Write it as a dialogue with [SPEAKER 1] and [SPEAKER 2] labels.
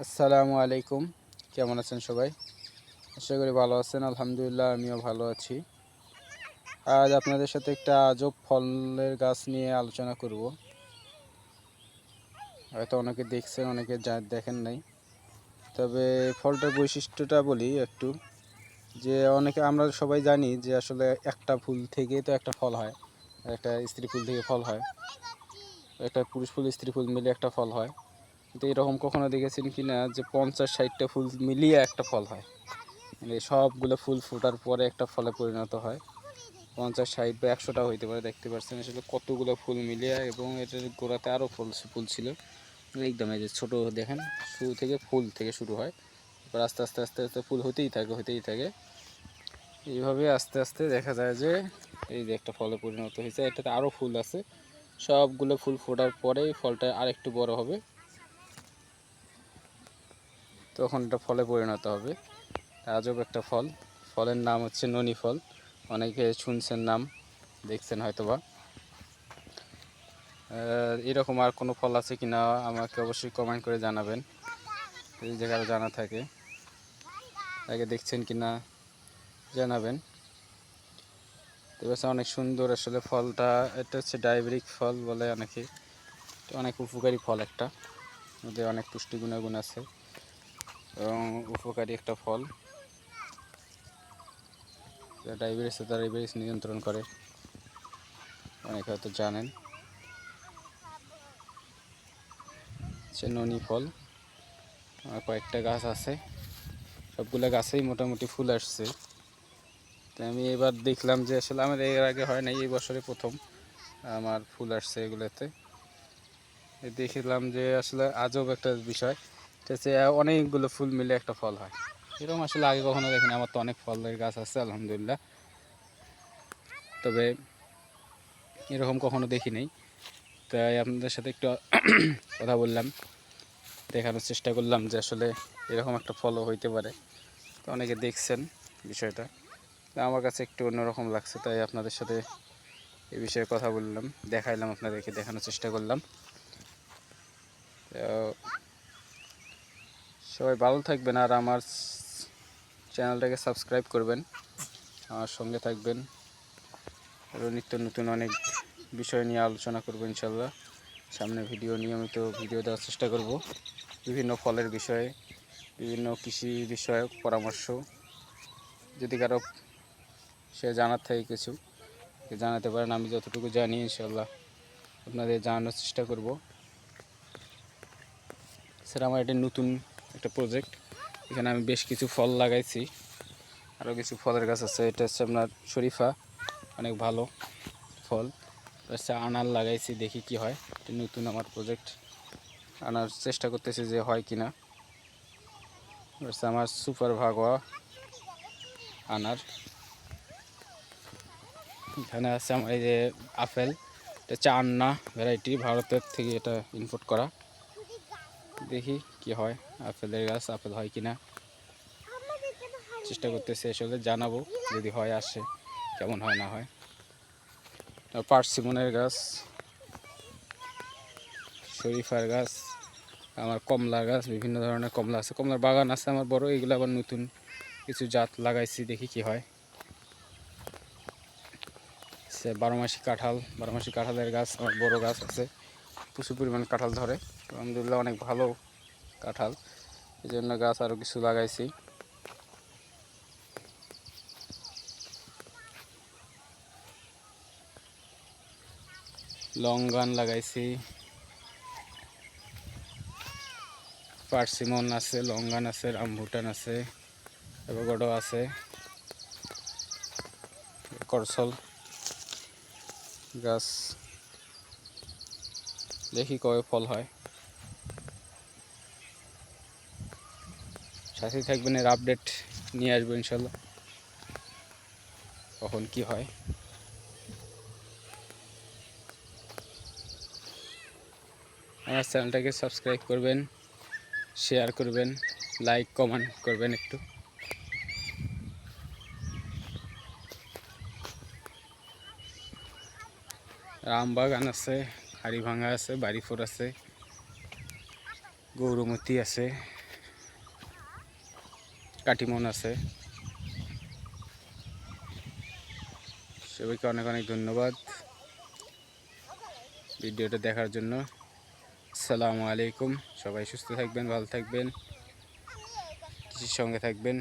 [SPEAKER 1] আসসালামু আলাইকুম। কেমন আছেন সবাই? আশা করি ভালো আছেন, আলহামদুলিল্লাহ আমিও ভালো আছি। আজ আপনাদের সাথে একটা আজব ফলের গাছ নিয়ে আলোচনা করব। হয়তো অনেকে দেখছেন, অনেকে যা দেখেন নাই। তবে ফলটার বৈশিষ্ট্যটা বলি একটু, যে অনেকে, আমরা সবাই জানি যে আসলে একটা ফুল থেকে তো একটা ফল হয়। একটা স্ত্রী ফুল থেকে ফল হয়। একটা পুরুষ ফুল, স্ত্রী ফুল মিলে একটা ফল হয়। কিন্তু এরকম কখনো দেখেছেন কি না যে পঞ্চাশ ষাটটা ফুল মিলিয়ে একটা ফল হয়? মানে সবগুলো ফুল ফোটার পরে একটা ফলে পরিণত হয়। পঞ্চাশ ষাট বা একশোটা হইতে পারে, দেখতে পাচ্ছেন আসলে কতগুলো ফুল মিলিয়ে এবং এটার গোড়াতে আরও ফুল ফুল ছিল। একদম এই যে ছোটো, দেখেন, শুরু থেকে ফুল থেকে শুরু হয়। এবার আস্তে আস্তে আস্তে আস্তে ফুল হতেই থাকে হতেই থাকে। এইভাবে আস্তে আস্তে দেখা যায় যে এই যে একটা ফলে পরিণত হয়েছে। এটাতে আরও ফুল আছে। সবগুলো ফুল ফোটার পরেই ফলটা আরেকটু বড় হবে। তখন এটা ফলে পরিণত হবে। আজব একটা ফল। ফলের নাম হচ্ছে ননি ফল অনেকে শুনছেন নাম, দেখছেন হয়তোবা। এরকম আর কোনো ফল আছে কি না আমাকে অবশ্যই কমেন্ট করে জানাবেন। যদি কারও জানা থাকে। আগে দেখছেন কি না জানাবেন। তো অনেক সুন্দর আসলে ফলটা। এটা হচ্ছে ডায়াবেটিক ফল বলে অনেকে। অনেক উপকারী ফল একটা। ওদের অনেক পুষ্টি গুণাগুণ আছে। এবং উপকারী একটা ফল। ডায়াবেটিস ডায়াবেটিস নিয়ন্ত্রণ করে। অনেকে হয়তো জানেন। সে ননি ফল। আমার কয়েকটা গাছ আছে। সবগুলো গাছেই মোটামুটি ফুল আসছে। তো আমি এবার দেখলাম যে আসলে আমার এর আগে হয় নাই, এই বছরে প্রথম আমার ফুল আসছে এগুলোতে। দেখলাম যে আসলে আজব একটা বিষয়। হচ্ছে অনেকগুলো ফুল মিলে একটা ফল হয়। এরকম আসলে আগে কখনো দেখিনি, আমার তো অনেক ফলের গাছ আছে, আলহামদুলিল্লাহ। তবে এরকম কখনো দেখি নাই তাই আপনাদের সাথে একটু কথা বললাম, দেখানোর চেষ্টা করলাম যে আসলে এরকম একটা ফলও হইতে পারে। তো অনেকে দেখছেন বিষয়টা। আমার কাছে একটু অন্যরকম লাগছে, তাই আপনাদের সাথে এ বিষয়ে কথা বললাম, দেখাইলাম আপনাদেরকে, দেখানোর চেষ্টা করলাম। তো সবাই ভালো থাকবেন আর আমার চ্যানেলটাকে সাবস্ক্রাইব করবেন। আমার সঙ্গে থাকবেন। আরও নিত্য নতুন অনেক বিষয় নিয়ে আলোচনা করব ইনশাল্লাহ। সামনে ভিডিও, নিয়মিত ভিডিও দেওয়ার চেষ্টা করব। বিভিন্ন ফলের বিষয়ে, বিভিন্ন কৃষি বিষয়ক পরামর্শ। যদি কারও সে জানার থাকে কিছু জানাতে পারেন, আমি যতটুকু জানি ইনশাল্লাহ আপনাদের জানানোর চেষ্টা করব। সেটা আমার এটা নতুন একটা প্রজেক্ট এখানে আমি বেশ কিছু ফল লাগাইছি। আরও কিছু ফলের গাছ আছে। এটা হচ্ছে আপনার শরীফা। অনেক ভালো ফল। হচ্ছে আনার লাগাইছি, দেখি কি হয়। এটা নতুন আমার প্রজেক্ট আনার চেষ্টা করতেছি যে হয় কি না হচ্ছে আমার সুপার ভাগোয়া আনার। এখানে আছে আমার এই যে আপেল। এটা হচ্ছে আন্না ভ্যারাইটি ভারতের থেকে এটা ইম্পোর্ট করা। দেখি কি হয় আপেলের গাছ, আপেল হয় কি না চেষ্টা করতেছি আসলে জানাব, যদি হয় আসে, কেমন হয় না হয়। পার্সিমনের গাছ, শরীফার গাছ, আমার কমলা গাছ, বিভিন্ন ধরনের কমলা আছে। কমলার বাগান আছে আমার বড়, এগুলো আবার নতুন কিছু জাত লাগাইছি, দেখি কি হয়। সে বারো মাসি কাঁঠাল, বারো মাসি কাঁঠালের গাছ, আমার বড় গাছ আছে। প্রচুর পরিমাণ কাঁঠাল ধরে। আলহামদুলিল্লাহ অনেক ভালো কাঁঠাল। এই জন্য গাছ আরও কিছু লাগাইছি। লঙ্গান লাগাইছি। পার্সিমন আছে লঙ্গান আছে, রামভুটান আছে এভারগডো আছে, করসল। গাছ দেখি কবে ফল হয়। সাথে থাকবেন, এর আপডেট নিয়ে আসব ইনশাল্লাহ। কখন কি হয়। আমার চ্যানেলটাকে সাবস্ক্রাইব করবেন শেয়ার করবেন লাইক কমেন্ট করবেন একটু। রামবাগান আছে। হাড়ি ভাঙা আছে বাড়িফোর আছে গৌরমতি আছে, কাটিমন আছে। সবাইকে অনেক অনেক ধন্যবাদ ভিডিওটা দেখার জন্য। আসসালামু আলাইকুম। সবাই সুস্থ থাকবেন, ভালো থাকবেন, কৃষির সঙ্গে থাকবেন।